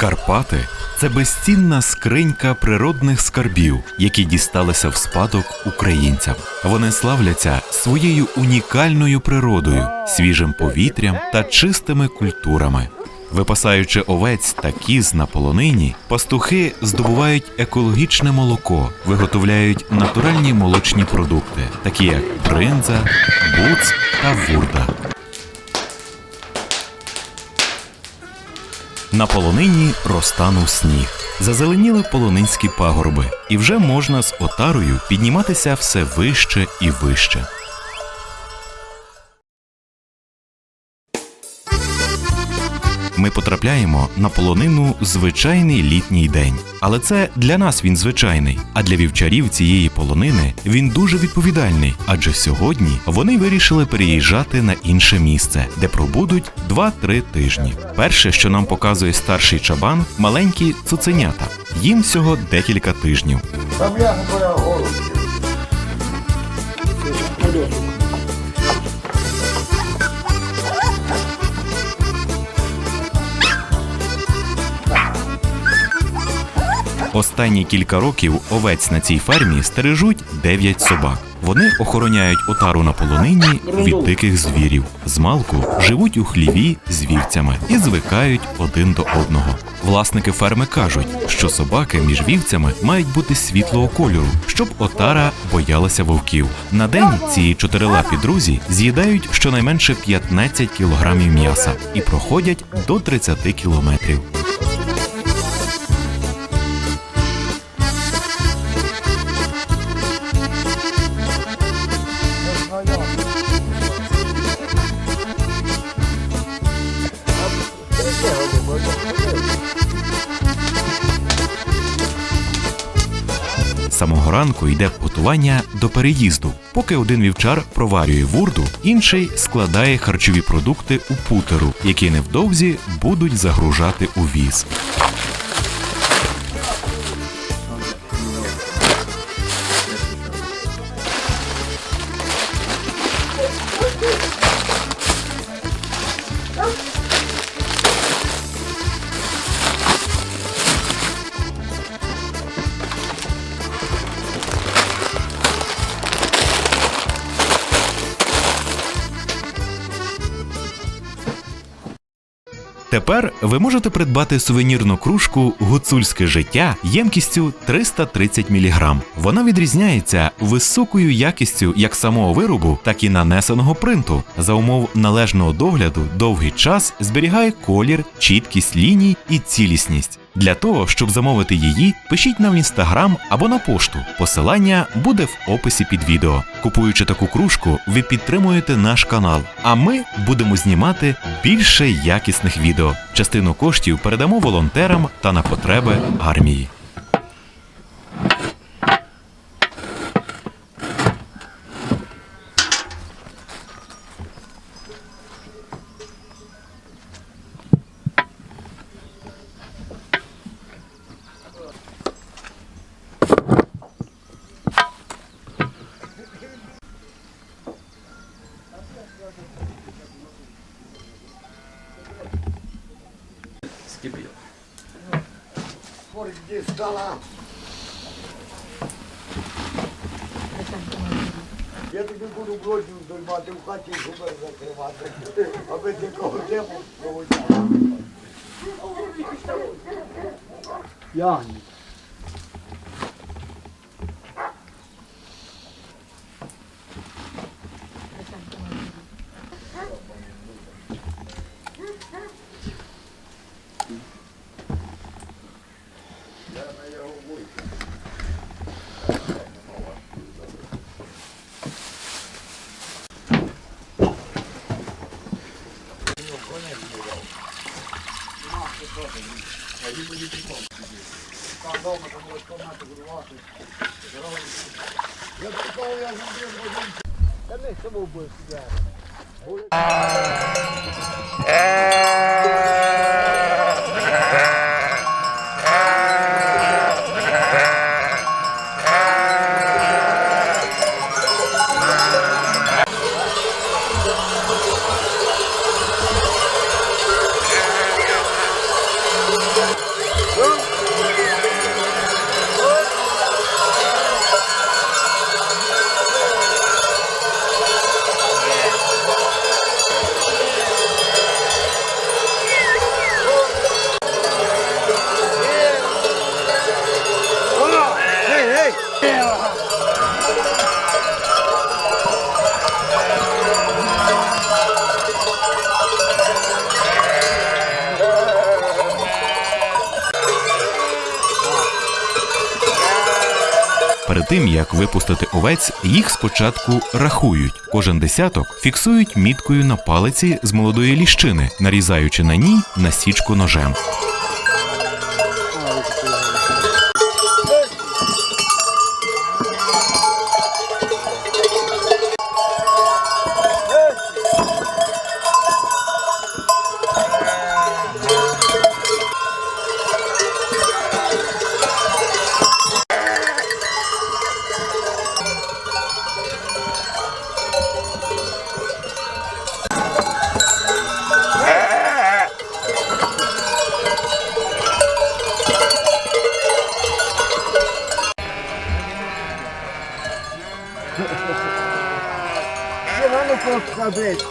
Карпати це безцінна скринька природних скарбів, які дісталися в спадок українцям. Вони славляться своєю унікальною природою, свіжим повітрям та чистими культурами. Випасаючи овець та кіз на полонині, пастухи здобувають екологічне молоко, виготовляють натуральні молочні продукти, такі як бринза, буц та вурда. На полонині розтанув сніг. Зазеленіли полонинські пагорби, і вже можна з отарою підніматися все вище і вище. Ми потрапляємо на полонину звичайний літній день. Але це для нас він звичайний. А для вівчарів цієї полонини він дуже відповідальний, адже сьогодні вони вирішили переїжджати на інше місце, де пробудуть 2-3 тижні. Перше, що нам показує старший чабан, маленькі цуценята. Їм всього декілька тижнів. Там я не Останні кілька років овець на цій фермі стережуть 9 собак. Вони охороняють отару на полонині від диких звірів. Змалку живуть у хліві з вівцями і звикають один до одного. Власники ферми кажуть, що собаки між вівцями мають бути світлого кольору, щоб отара боялася вовків. На день ці чотирилапі друзі з'їдають щонайменше 15 кілограмів м'яса і проходять до 30 кілометрів. З ранку йде готування до переїзду. Поки один вівчар проварює вурду, інший складає харчові продукти у путеру, які невдовзі будуть загружати у віз. Ви можете придбати сувенірну кружку Гуцульське життя ємкістю 330 мг. Вона відрізняється високою якістю як самого виробу, так і нанесеного принту. За умов належного догляду довгий час зберігає колір, чіткість ліній і цілісність. Для того, щоб замовити її, пишіть нам в інстаграм або на пошту. Посилання буде в описі під відео. Купуючи таку кружку, ви підтримуєте наш канал, а ми будемо знімати більше якісних відео. Частину коштів передамо волонтерам та на потреби армії. Дістала. Я тобі буду грозню доймати в хаті і зуби закривати, аби кого не проводила. Ягні. Я такого я зробив один. Та не само буде сидяти. Тим як випустити овець, їх спочатку рахують. Кожен десяток фіксують міткою на палиці з молодої ліщини, нарізаючи на ній насічку ножем. Рано посадити.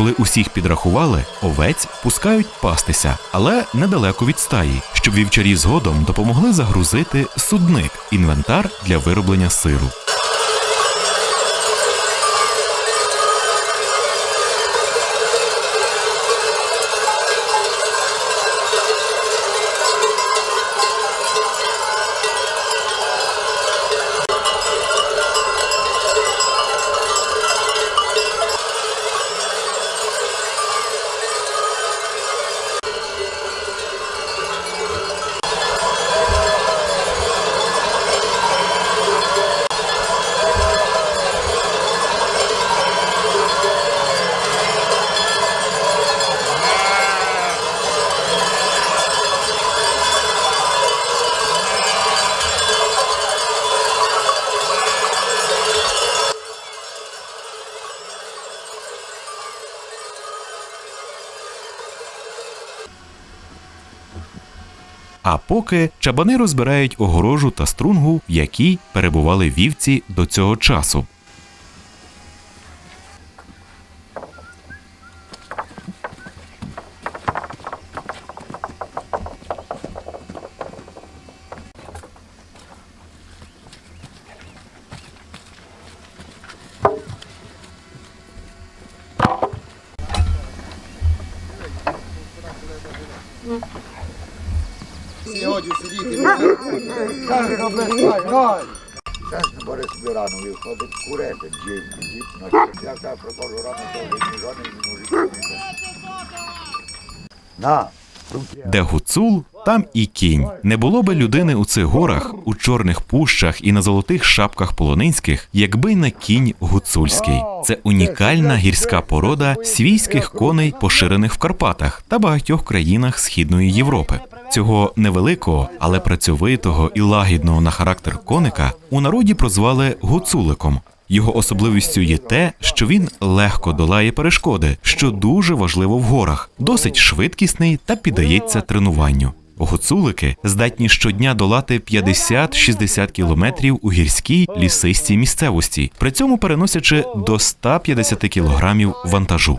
Коли усіх підрахували, овець пускають пастися, але недалеко від стаї, щоб вівчарі згодом допомогли загрузити судник інвентар для вироблення сиру. А поки чабани розбирають огорожу та струнгу, в якій перебували вівці до цього часу. Сьогодні Чесно, Борис рано виходить курити, джим, дід, ночі. Я так прохожу рано, вже ні жодний не може На. Де гуцул, там і кінь. Не було би людини у цих горах, у чорних пущах і на золотих шапках полонинських, якби не кінь гуцульський. Це унікальна гірська порода свійських коней, поширених в Карпатах та багатьох країнах Східної Європи. Цього невеликого, але працьовитого і лагідного на характер коника у народі прозвали гуцуликом. Його особливістю є те, що він легко долає перешкоди, що дуже важливо в горах, досить швидкісний та піддається тренуванню. Гуцулики здатні щодня долати 50-60 кілометрів у гірській лісистій місцевості, при цьому переносячи до 150 кілограмів вантажу.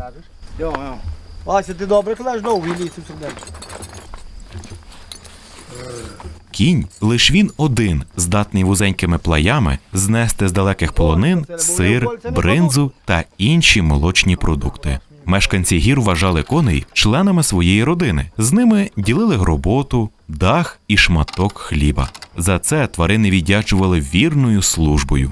Вася, ти добре кладеш довгий ліс все Кінь лиш він один, здатний вузенькими плаями знести з далеких полонин сир, бринзу та інші молочні продукти. Мешканці гір вважали коней членами своєї родини. З ними ділили роботу, дах і шматок хліба. За це тварини віддячували вірною службою.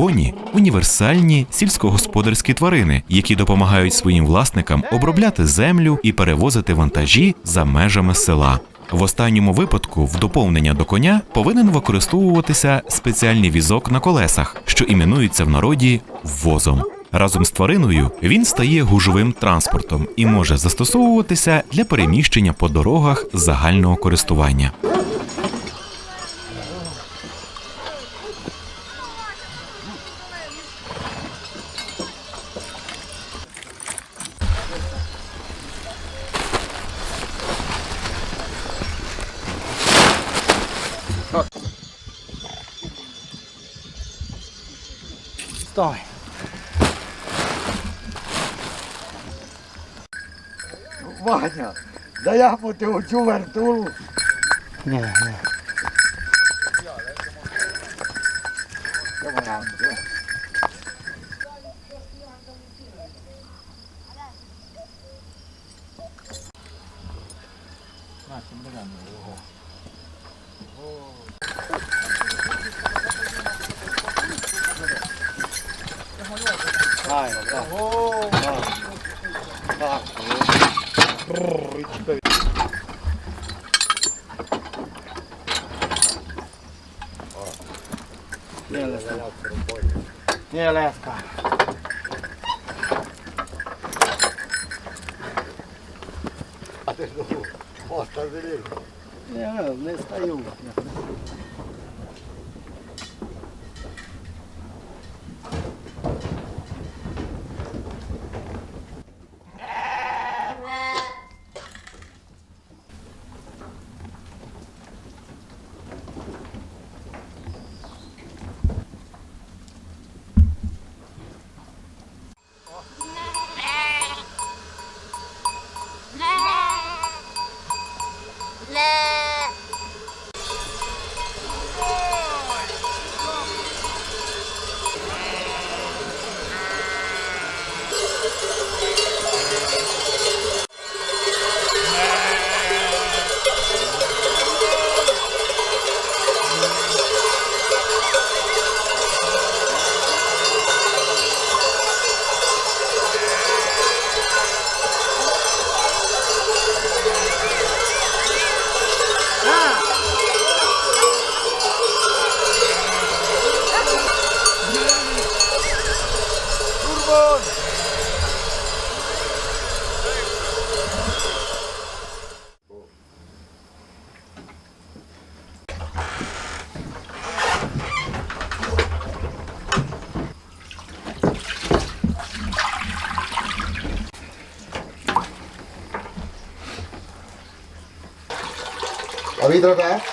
Коні універсальні сільськогосподарські тварини, які допомагають своїм власникам обробляти землю і перевозити вантажі за межами села. В останньому випадку, в доповнення до коня, повинен використовуватися спеціальний візок на колесах, що іменується в народі возом. Разом з твариною він стає гужовим транспортом і може застосовуватися для переміщення по дорогах загального користування. Вставай. Ваня, да я б ти оцю вертулу. Ні, ні. Правильно, так. Так. Бррр, і чекай. Ні, Леска. Ні, Леска. А ти ну, моста зелів. Ні, не стаю. А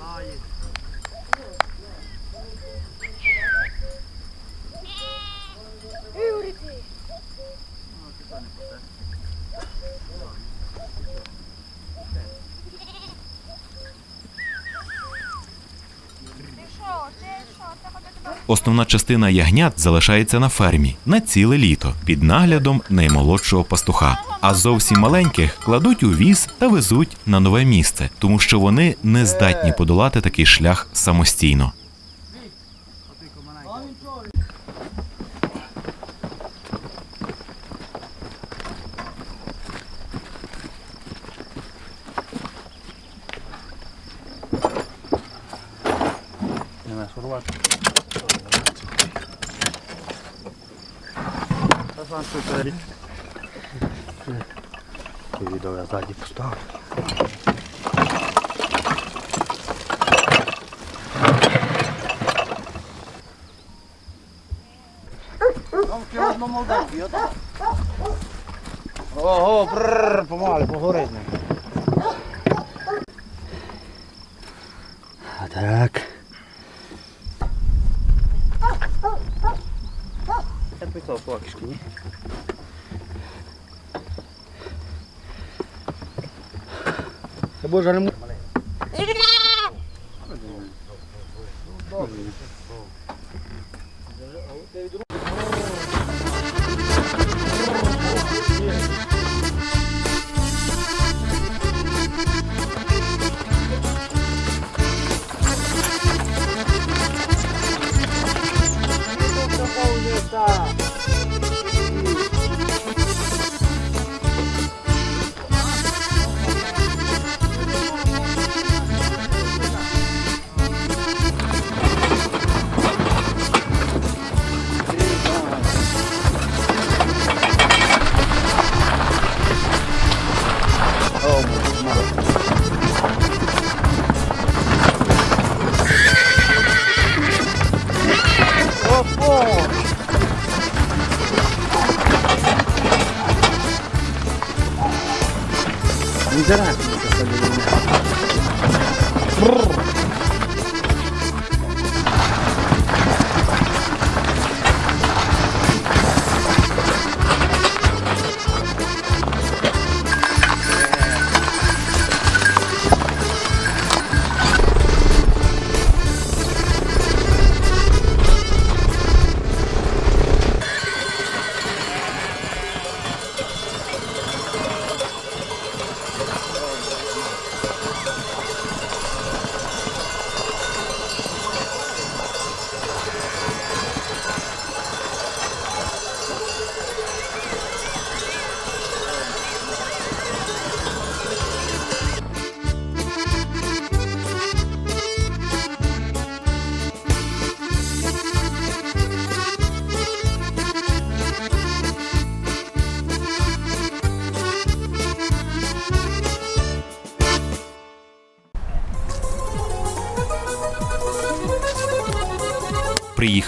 Hayır. Основна частина ягнят залишається на фермі на ціле літо під наглядом наймолодшого пастуха. А зовсім маленьких кладуть у віз та везуть на нове місце, тому що вони не здатні подолати такий шлях самостійно. Не перед. Це відео я ззаді поставлю. Ого, бррр, помалу, погорить. покишки, ні? Це боже не Добре.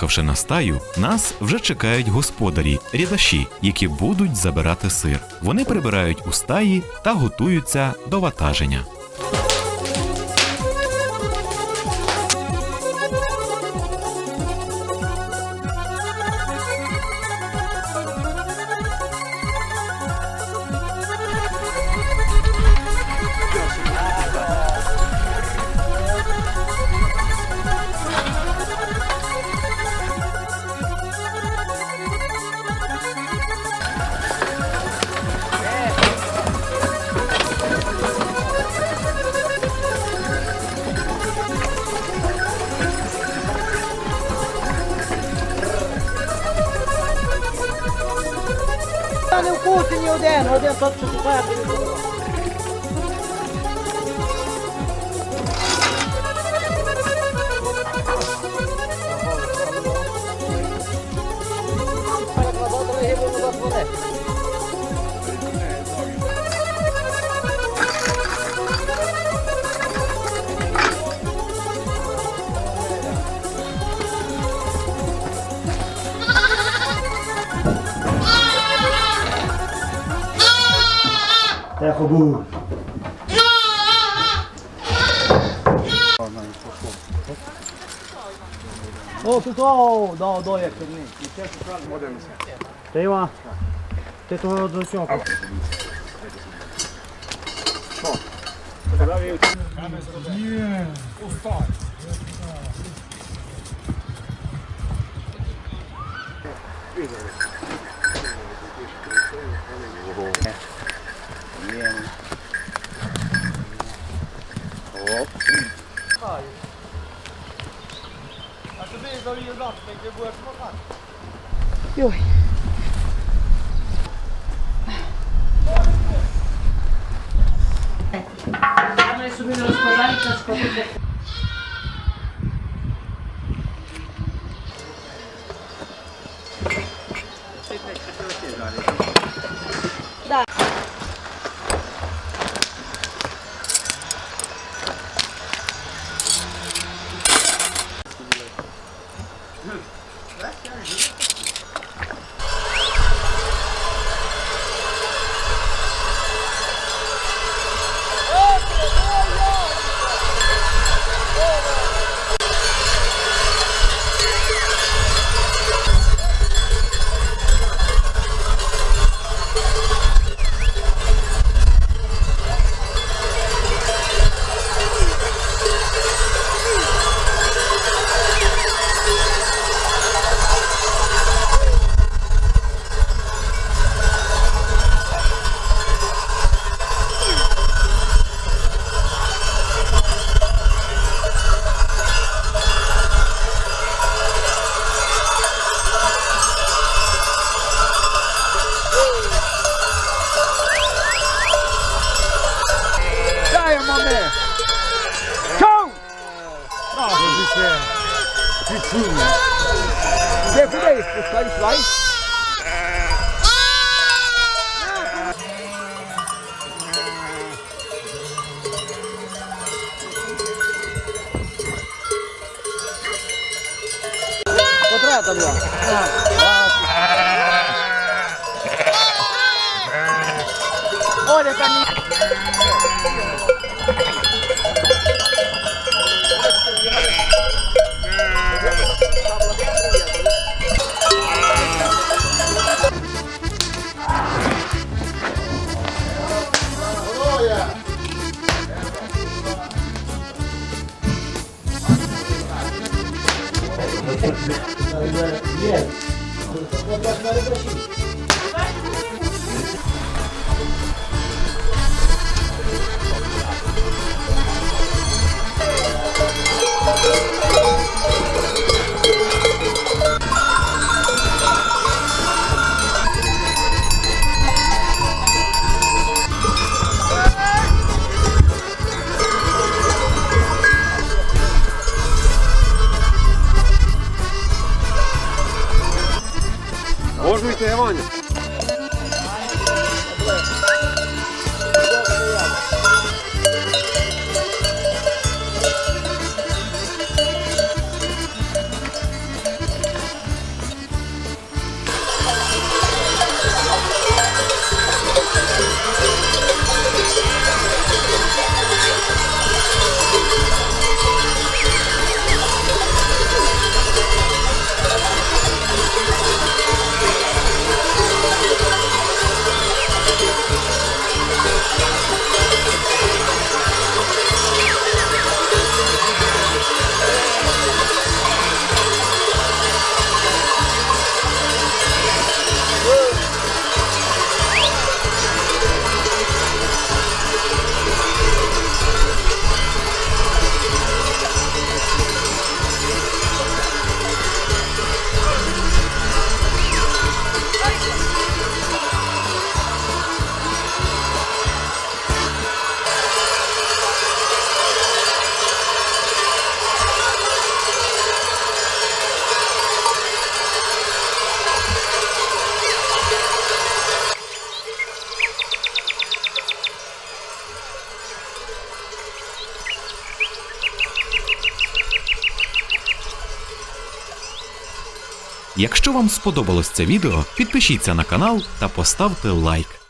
Приїхавши на стаю, нас вже чекають господарі, рядаші, які будуть забирати сир. Вони прибирають у стаї та готуються до ватаження. Hadi yapalım çocuk bayağı bir Bak bak bak hep onu bak bana. Що четвертий. Тихо був. О, тут о, до, до, як ти не. Ти Іва, ти того до цього. А тобі зав'їжджати, ти будеш мотати. Вони собі не розкладають на шкоду. Дай, Оля там ні. Якщо вам сподобалось це відео, підпишіться на канал та поставте лайк.